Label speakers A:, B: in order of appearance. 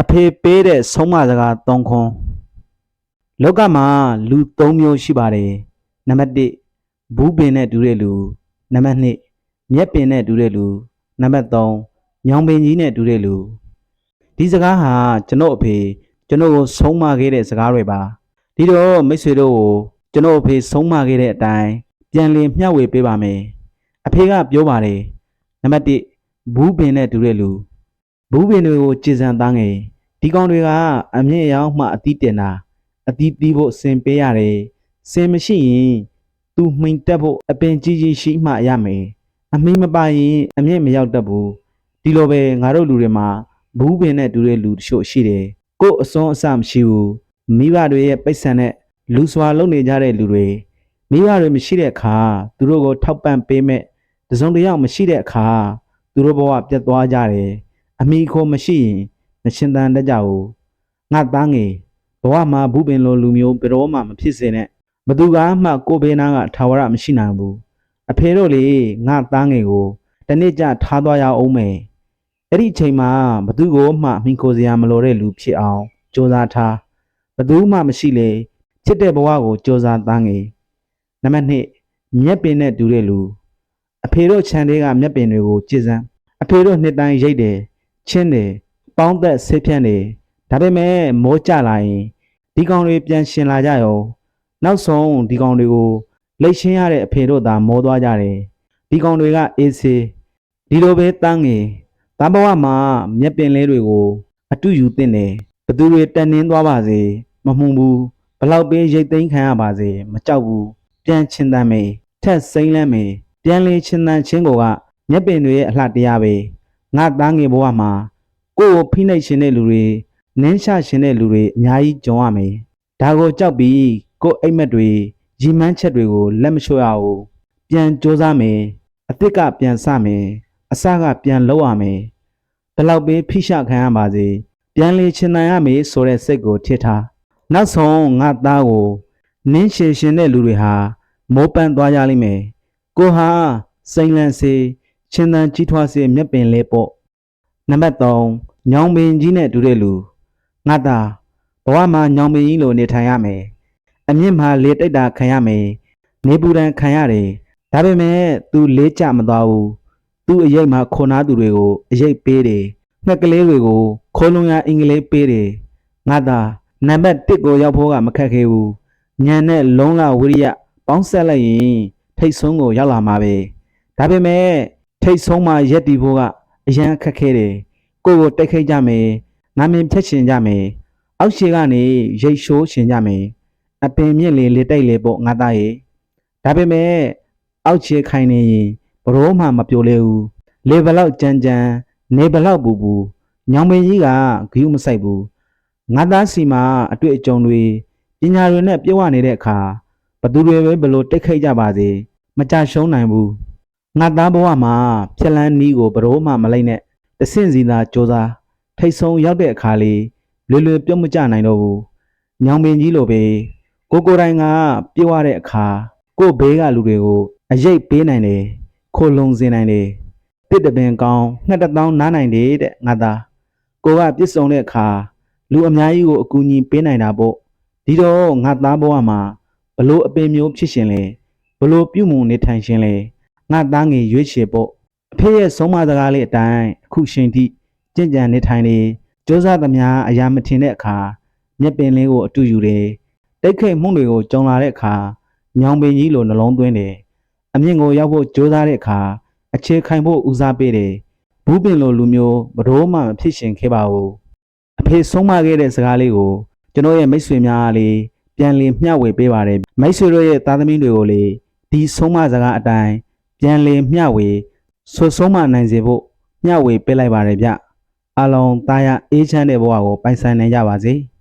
A: အဖေပေးတဲ့ဆုံးမစကား၃ခွန်းလောကမှာလူ၃မျိုးရှိပါတယ်နံပါတ်1ဘူးပင်နဲ့တူတဲ့လူနံပါတ်2မျက်ပင်နဲ့တူတဲ့လူနံပါတ်3ညောင်ပင်ကြီးနဲ့တူတဲ့လူဒီစကားဟာကျွန်တော်အဖေကျွန်တော်ကိုဆုံးမခဲ့တဲ့စကားတွေပါဒီတော့မိတ်ဆွေတို့ကိုကျွန်တော်အဖေဆုံးမခဲ့တဲ့အတိုင်းပြန်လည်မျှဝေပေးပါမယ်အဖေကပြောပါတယ်နံပါတ်1ဘူးပင်နဲ့တူတဲ့လူ ဘူးပင်တွေကိုကြည်စံသားငယ်ဒီကောင်တွေကအမြင့်ရောက်မှအသီးတင်တာအသီးသီးဖို့စင်ပေးရတယ်စင်မရှိရင်သူမှိန်တက်ဖို့အပင်ကြီးကြီးရှိမှရမယ်အမိမပါရင်အမြင့်မရောက်တတ်ဘူးဒီလိုပဲငါတို့လူတွေမှာဘူးပင်နဲ့တူတဲ့လူတချို့ရှိတယ်ကို့အစွန်းအစမရှိဘူးမိဘတွေရဲ့ပိတ်ဆန်တဲ့လူစွာလုပ်နေကြတဲ့လူတွေမိဘတွေမရှိတဲ့အခါသူတို့ကိုထောက်ပံ့ပေးမဲ့တစုံတစ်ယောက်မရှိတဲ့အခါသူတို့ဘဝပြတ်သွားကြတယ် အမိခိုးမရှိရင်မရှင်တန်တတ်ကြဘူးငါသားငယ်ဘဝမှာဘူးပင်လိုလူမျိုးဘယ်တော့မှမဖြစ်စေနဲ့ဘသူကမှကိုယ်ဘေးနားကထာဝရမရှိနိုင်ဘူးအဖေတို့လေငါသားငယ်ကိုတနေ့ကျထားသွားရအောင်မယ်အဲ့ဒီအချိန်မှာဘသူကိုမှမိခိုစရာမလိုတဲ့လူဖြစ်အောင်ကြိုးစားထားဘသူမှမရှိလေချစ်တဲ့ဘဝကိုကြိုးစားသားငယ်နံပါတ်2မျက်ပင်နဲ့တူတဲ့လူအဖေတို့ခြံတွေကမျက်ပင်တွေကိုကြည်စမ်းအဖေတို့နှစ်တိုင်းရိတ်တယ် ချင်းတယ်ပေါင်းသက်ဆေးဖြန့်နေဒါပေမဲ့မိုးကြလာရင်ဒီကောင်တွေပြန်ရှင်လာကြရောနောက်ဆုံးဒီကောင်တွေကိုလိတ်ရှင်းရတဲ့အဖေတို့သာမောသွားကြတယ်ဒီကောင်တွေကအေးစေးဒီလိုပဲတန်းငယ်တန်းဘဝမှာမျက်ပင်လေးတွေကို အတူယူတင်တယ်ဘသူတွေတက်နှင်းသွားပါစေမမှုန်ဘူးဘလောက်ပေးရိတ်သိမ်းခံရပါစေမကြောက်ဘူးပြန်ချင်းတမ်းမေထက်စိမ့်လန်းမေပြန်လေချင်းတမ်းချင်းကိုကမျက်ပင်တွေရဲ့အလှတရားပဲ ငါသားငယ်ဘဝမှာကိုယ့်ကိုဖိနှိပ်ရှင်တဲ့လူတွေနင်းရှာရှင်တဲ့လူတွေအများကြီးကြုံရမယ်။ဒါကိုကြောက်ပြီးကိုယ့်အိမ်မက်တွေရီမန်းချက်တွေကိုလက်မလျှော့ရဘူး။ပြန်စ조사မယ်။အစ်စ်ကပြန်စမယ်။အစကပြန်လောက်ရမယ်။ဘယ်လောက်ပဲဖိရှခံရပါစေ။ပြန်လေချင်နိုင်ရမယ်ဆိုတဲ့စိတ်ကိုထစ်ထား။နောက်ဆုံးငါသားကိုနင်းရှင်ရှင်တဲ့လူတွေဟာမိုးပန်းသွားကြလိမ့်မယ်။ကိုဟာစိန်လန့်စေ ချင်တန်ကြီးထွားစေမျက်ပင်လေးပေါ့။နံပါတ်3ညောင်ပင်ကြီးနဲ့တူတဲ့လူငါသားဘဝမှာညောင်ပင်ကြီးလိုနေထိုင်ရမယ်အမြင့်မှာလေတိတ်တာခံရမယ်နေပူဒဏ်ခံရတယ်ဒါပေမဲ့ तू လေးကြမသွားဘူး तू အရေးမှာခွန်နာသူတွေကိုအရေးပေးတယ်ငှက်ကလေးတွေကိုခိုးလုံရအင်္ဂလိပ်ပေးတယ်ငါသားနံပါတ်1ကိုရောက်ဖို့ကမခက်ခဲဘူးညံနဲ့လုံးလဝိရိယပေါင်းဆက်လိုက်ရင်ထိတ်ဆုံးကိုရောက်လာမှာပဲဒါပေမဲ့ ထိတ်ဆုံးမှာရက်တီဖို့ကအရန်ခက်ခဲတယ်ကိုယ့်ကိုတိုက်ခိုက်ကြမယ်နာမည်ဖြတ်ရှင်ကြမယ်အောက်ခြေကနေရိတ်ရှိုးရှင်ကြမယ်အပင်မြင့်လေလေတိုက်လေပေါ့ငါသားရဲ့ဒါပေမဲ့အောက်ခြေခိုင်နေရင်ဘရောမှမပြိုလဲဘူးလေဘလောက်ကြမ်းကြမ်းနေဘလောက်ပူပူညောင်ပင်ကြီးကဂယုမဆိုင်ဘူးငါသားစီမှာအတွေ့အကြုံတွေပညာတွေနဲ့ပြောရနေတဲ့အခါဘသူတွေပဲဘလို့တိုက်ခိုက်ကြပါစေမကြရှုံးနိုင်ဘူး ငါသားဘဝမှာဖြက်လန်းနီးကိုဘရောမှမလိုက်နဲ့တဆင့်စီသာစ조사ထိတ်ဆုံးရောက်တဲ့အခါလေးလွယ်လွယ်ပြုံးမကြနိုင်တော့ဘူးညောင်ပင်ကြီးလိုပဲကိုကိုယ်တိုင်ကပြောရတဲ့အခါကို့ဘေးကလူတွေကိုအရေးပေးနိုင်တယ်ခိုလုံစေနိုင်တယ်တစ်တပင်ကောင်းငှက်တစ်တောင်းနားနိုင်တယ်တဲ့ငါသားကိုကပြစ်စုံတဲ့အခါလူအများကြီးကိုအကူအညီပေးနိုင်တာပေါ့ဒီတော့ငါသားဘဝမှာဘလို့အပင်မျိုးဖြစ်ရှင်လဲဘလို့ပြုမှုနေထိုင်ရှင်လဲ ငါသားငယ်ရွေးချယ်ဖို့အဖေရဲ့ဆုံးမစကားလေးအတိုင်းအခုရှင်ထိကြင်ကြံနေထိုင်နေကြိုးစားသမျှအရာမထင်တဲ့အခါမျက်ပင်လေးကိုအတူယူတယ်တိတ်ခိတ်မှုန်တွေကိုကြုံလာတဲ့အခါညောင်ပင်ကြီးလိုနှလုံးသွင်းတယ်အမြင့်ကိုရောက်ဖို့ကြိုးစားတဲ့အခါအခြေခိုင်ဖို့ဦးစားပေးတယ်ဘူးပင်လိုလူမျိုးဘတော်မှမဖြစ်ရှင်ခဲ့ပါဘူးအဖေဆုံးမခဲ့တဲ့စကားလေးကိုကျွန်တော်ရဲ့မိတ်ဆွေများအားလေးပြန်လည်မျှဝေပေးပါတယ်မိတ်ဆွေတို့ရဲ့သားသမီးတွေကိုလေဒီဆုံးမစကားအတိုင်း ပြန်လည်မျှဝေဆွဆုံးမနိုင်စေဖို့မျှဝေပေးလိုက်ပါရဗျအားလုံးတာယာအေးချမ်းတဲ့ဘဝကိုပိုင်ဆိုင်နိုင်ကြပါစေ။